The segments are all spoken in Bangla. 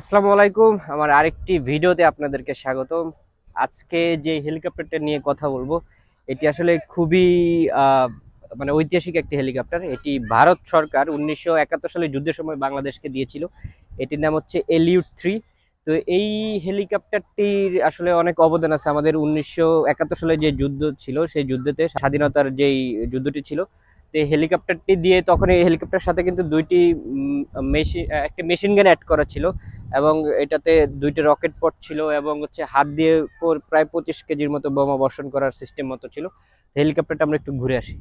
আসসালামু আলাইকুম। আমার আরেকটি ভিডিওতে আপনাদেরকে স্বাগতম। আজকে যে হেলিকপ্টারটা নিয়ে কথা বলব, এটি আসলে খুবই মানে ঐতিহাসিক একটি হেলিকপ্টার। এটি ভারত সরকার উনিশশো একাত্তর সালে যুদ্ধের সময় বাংলাদেশকে দিয়েছিল। এটির নাম হচ্ছে এলিউট থ্রি তো এই হেলিকপ্টারটির আসলে অনেক অবদান আছে। আমাদের উনিশশো একাত্তর সালে যে যুদ্ধ ছিল, সেই যুদ্ধতে স্বাধীনতার যেই যুদ্ধটি ছিল তো এই হেলিকপ্টারটি দিয়ে তখন এই হেলিকপ্টারের সাথে কিন্তু দুইটি মেশিন একটা মেশিন গান অ্যাড করা ছিল এবং এটাতে দুইটি রকেট পট ছিল এবং হচ্ছে হাত দিয়ে পর- প্রায় পঁচিশ কেজির মতো বোমা বর্ষণ করার সিস্টেম মতো ছিল। হেলিকপ্টারটা আমরা একটু ঘুরে আসি।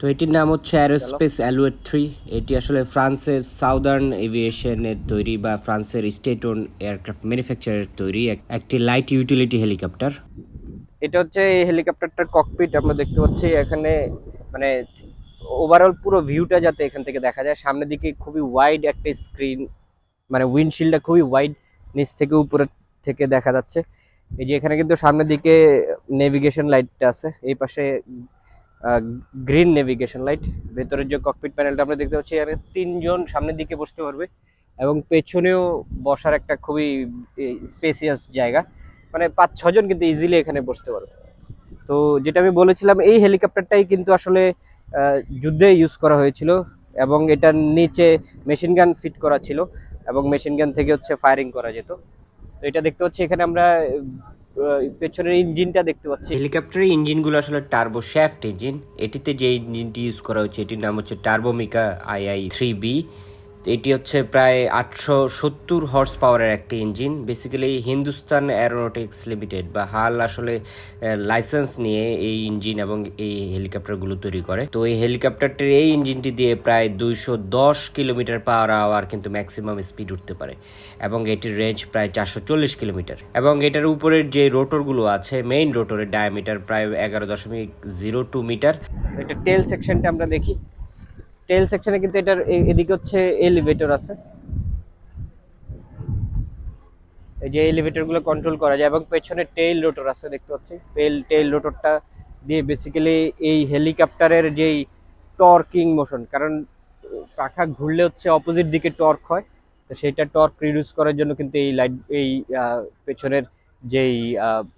তো এটির নাম হচ্ছে অ্যারোস্পেস অ্যালুয়েট থ্রি এটি আসলে ফ্রান্সের সাউদার্ন এভিয়েশনের তৈরি বা ফ্রান্সের স্টেট ওন এয়ারক্রাফট ম্যানুফ্যাকচারের তৈরি এক- একটি লাইট ইউটিলিটি হেলিকপ্টার এটা হচ্ছে এই হেলিকপ্টারটার ককপিট আমরা দেখতে পাচ্ছি এখানে মানে ওভারঅল পুরো ভিউটা যাতে এখান থেকে দেখা যায়। সামনের দিকে খুবই ওয়াইড একটা স্ক্রিন মানে উইন্ডশিল্ডটা খুবই ওয়াইড নিচ থেকে উপরের থেকে দেখা যাচ্ছে। এই যে এখানে কিন্তু সামনের দিকে নেভিগেশন লাইটটা আছে, এই পাশে গ্রিন নেভিগেশন লাইট ভেতরের যে ককপিট প্যানেলটা আমরা দেখতে পাচ্ছি, এখানে তিনজন সামনের দিকে বসতে পারবে এবং পেছনেও বসার একটা খুবই স্পেসিয়াস জায়গা। মানে পাঁচ ছজন কিন্তু ইজিলি এখানে বসতে পারবে। তো যেটা আমি বলেছিলাম, এই হেলিকপ্টারটাই কিন্তু আসলে যুদ্ধে ইউজ করা হয়েছিল এবং এটার নিচে মেশিন গান ফিট করা ছিল এবং মেশিন গান থেকে হচ্ছে ফায়ারিং করা যেত। তো এটা দেখতে পাচ্ছি, এখানে আমরা পেছনের ইঞ্জিনটা দেখতে পাচ্ছি। হেলিকপ্টারের ইঞ্জিনগুলো আসলে টার্বো শ্যাফট ইঞ্জিন এটিতে যে ইঞ্জিনটি ইউজ করা হচ্ছে, এটির নাম হচ্ছে টার্বোমিকা আইআই থ্রি বি এটি হচ্ছে প্রায় আটশো সত্তর হর্স পাওয়ারের একটি engine basically Hindustan Aeronautics limited বা হাল আসলে লাইসেন্স নিয়ে এই ইঞ্জিন এবং এই হেলিকপ্টারগুলো তৈরি করে। তো এই হেলিকপ্টারটির এই ইঞ্জিনটি দিয়ে প্রায় দুইশো দশ কিলোমিটার পাওয়ার আওয়ার কিন্তু ম্যাক্সিমাম স্পিড উঠতে পারে এবং এটির রেঞ্জ প্রায় চারশো চল্লিশ কিলোমিটার। এবং এটার উপরের যে রোটরগুলো আছে মেইন রোটরের ডায়ামিটার প্রায় এগারো দশমিক জিরো টু মিটার এটা টেল সেকশনটা আমরা দেখি। টেল সেকশনে কিন্তু এটার এদিকে হচ্ছে এলিভেটর আছে। এই যে এলিভেটরগুলো কন্ট্রোল করা যায় এবং পেছনে টেইল রোটর আছে, দেখতে পাচ্ছি। টেইল টেইল রোটরটা দিয়ে বেসিক্যালি এই হেলিকপ্টারের যেই টর্কিং মোশন কারণ পাখা ঘুরলে হচ্ছে অপোজিট দিকে টর্ক হয়, তো সেইটা টর্ক রিডিউস করার জন্য কিন্তু এই লাইট এই পেছনের যেই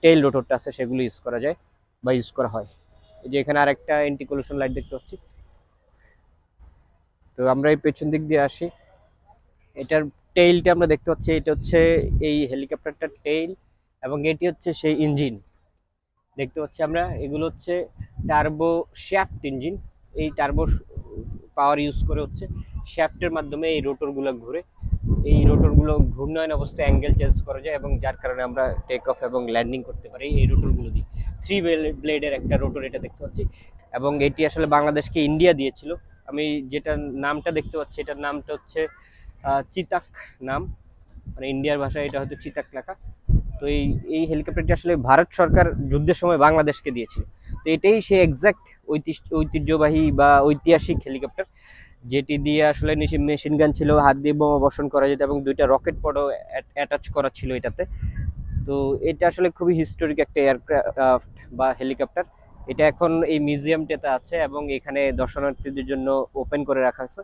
টেইল রোটরটা আছে, সেগুলো ইউজ করা যায় বা ইউজ করা হয়। এই যে এখানে আরেকটা এন্টিকোলেশন লাইট দেখতে পাচ্ছি। তো আমরা এই পেছন দিক দিয়ে আসি। এটার টেইলটা আমরা দেখতে পাচ্ছি, এটা হচ্ছে এই হেলিকপ্টারটার টেইল এবং এটি হচ্ছে সেই ইঞ্জিন দেখতে পাচ্ছি আমরা, এগুলো হচ্ছে টার্বো শ্যাফট ইঞ্জিন এই টার্বো পাওয়ার ইউজ করে হচ্ছে শ্যাফটের মাধ্যমে এই রোটরগুলো ঘুরে। এই রোটরগুলো ঘূর্ণয়ন অবস্থায় অ্যাঙ্গেল চেঞ্জ করা যায় এবং যার কারণে আমরা টেক অফ এবং ল্যান্ডিং করতে পারি এই রোটরগুলো দিয়ে। থ্রি ব্লেডের একটা রোটর এটা দেখতে পাচ্ছি এবং এটি আসলে বাংলাদেশকে ইন্ডিয়া দিয়েছিল। আমি যেটা নামটা দেখতে পাচ্ছি, এটার নামটা হচ্ছে চিতাক নাম। মানে ইন্ডিয়ার ভাষায় এটা হয়তো চিতাক লেখা। তো এই এই হেলিকপ্টারটি আসলে ভারত সরকার যুদ্ধের সময় বাংলাদেশকে দিয়েছিল। তো এটাই সেই এক্সাক্ট ঐতিহ্যবাহী বা ঐতিহাসিক হেলিকপ্টার, যেটি দিয়ে আসলে নিচে মেশিন গান ছিল, হাত দিয়ে বোমা বর্ষণ করা যেত এবং দুইটা রকেট পডও অ্যাটাচ করা ছিল এটাতে। তো এটা আসলে খুবই হিস্টোরিক একটা এয়ারক্রাফট বা হেলিকপ্টার। এটা এখন এই মিউজিয়ামটাতে আছে এবং এখানে দর্শনার্থীদের জন্য ওপেন করে রাখা আছে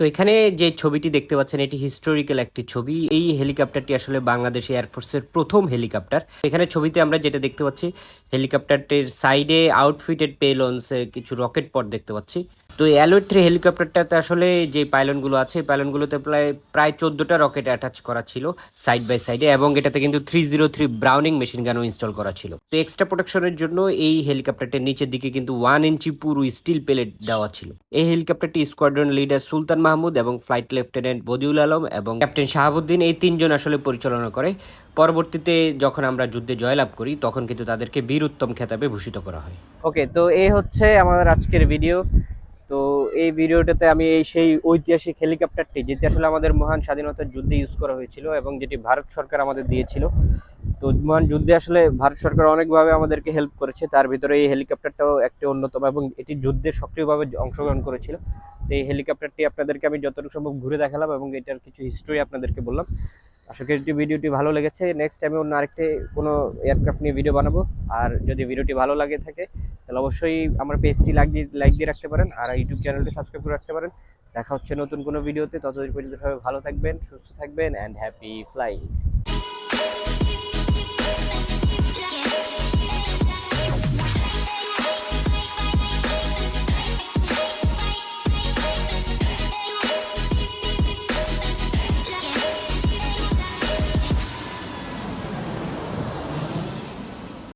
তো এখানে যে ছবিটি দেখতে পাচ্ছেন, এটি হিস্টোরিক্যাল একটি ছবি। এই হেলিকপ্টারটি আসলে বাংলাদেশ এয়ারফোর্সের প্রথম হেলিকপ্টার। এখানে ছবিতে আমরা যেটা দেখতে পাচ্ছি, হেলিকপ্টারটির সাইডে আউটফিটেড পেলন্স কিছু রকেট পট দেখতে পাচ্ছি। তো অ্যালোয়েড থ্রি হেলিকপ্টারটাতে আসলে যে পাইলনগুলো আছে পাইলনগুলোতে প্রায় প্রায় চোদ্দোটা রকেট অ্যাটাচ করা ছিল সাইড বাই সাইডে এবং এটাতে কিন্তু three zero three Browning machine গানও ইনস্টল করা ছিল। তো এক্সট্রা প্রোটেকশনের জন্য এই হেলিকপ্টারটির নিচের দিকে কিন্তু ওয়ান ইঞ্চি পুরো স্টিল প্লেট দেওয়া ছিল। এই হেলিকপ্টারটি স্কোয়াড্রন লিডার সুলতান মাহমুদ এবং ফ্লাইট লেফটেন্যান্ট বদিউল আলম এবং ক্যাপ্টেন শাহাবুদ্দিন এই তিনজন আসলে পরিচালনা করে। পরবর্তীতে যখন আমরা যুদ্ধে জয়লাভ করি, তখন কিন্তু তাদেরকে বীর উত্তম খেতাবে ভূষিত করা হয়। ওকে তো এই হচ্ছে আমাদের আজকের ভিডিও এই ভিডিওটাতে আমি এই সেই ঐতিহাসিক হেলিকপ্টারটি, যেটি আসলে আমাদের মহান স্বাধীনতার যুদ্ধে ইউজ করা হয়েছিল এবং যেটি ভারত সরকার আমাদের দিয়েছিল। তো মহান যুদ্ধে আসলে ভারত সরকার অনেকভাবে আমাদেরকে হেল্প করেছে। তার ভিতরে এই হেলিকপ্টারটাও একটি অন্যতম এবং এটি যুদ্ধে সক্রিয়ভাবে অংশগ্রহণ করেছিল। তো এই হেলিকপ্টারটি আপনাদেরকে আমি যতটুকু সম্ভব ঘুরে দেখালাম এবং এটার কিছু হিস্টোরি আপনাদেরকে বললাম। আশা করি ভিডিওটি ভালো লেগেছে। নেক্সট টাইমে অন্য আরেকটি কোনো এয়ারক্রাফট নিয়ে ভিডিও বানাবো। আর যদি ভিডিওটি ভালো লাগে থাকে তাহলে অবশ্যই আমার পেজটি লাইক দিয়ে লাইক দিয়ে রাখতে পারেন আর ইউটিউব চ্যানেলটি সাবস্ক্রাইব করে রাখতে পারেন দেখা হচ্ছে নতুন কোনো ভিডিওতে ততদিন পর্যন্ত সবাই ভালো থাকবেন, সুস্থ থাকবেন অ্যান্ড হ্যাপি ফ্লাইং.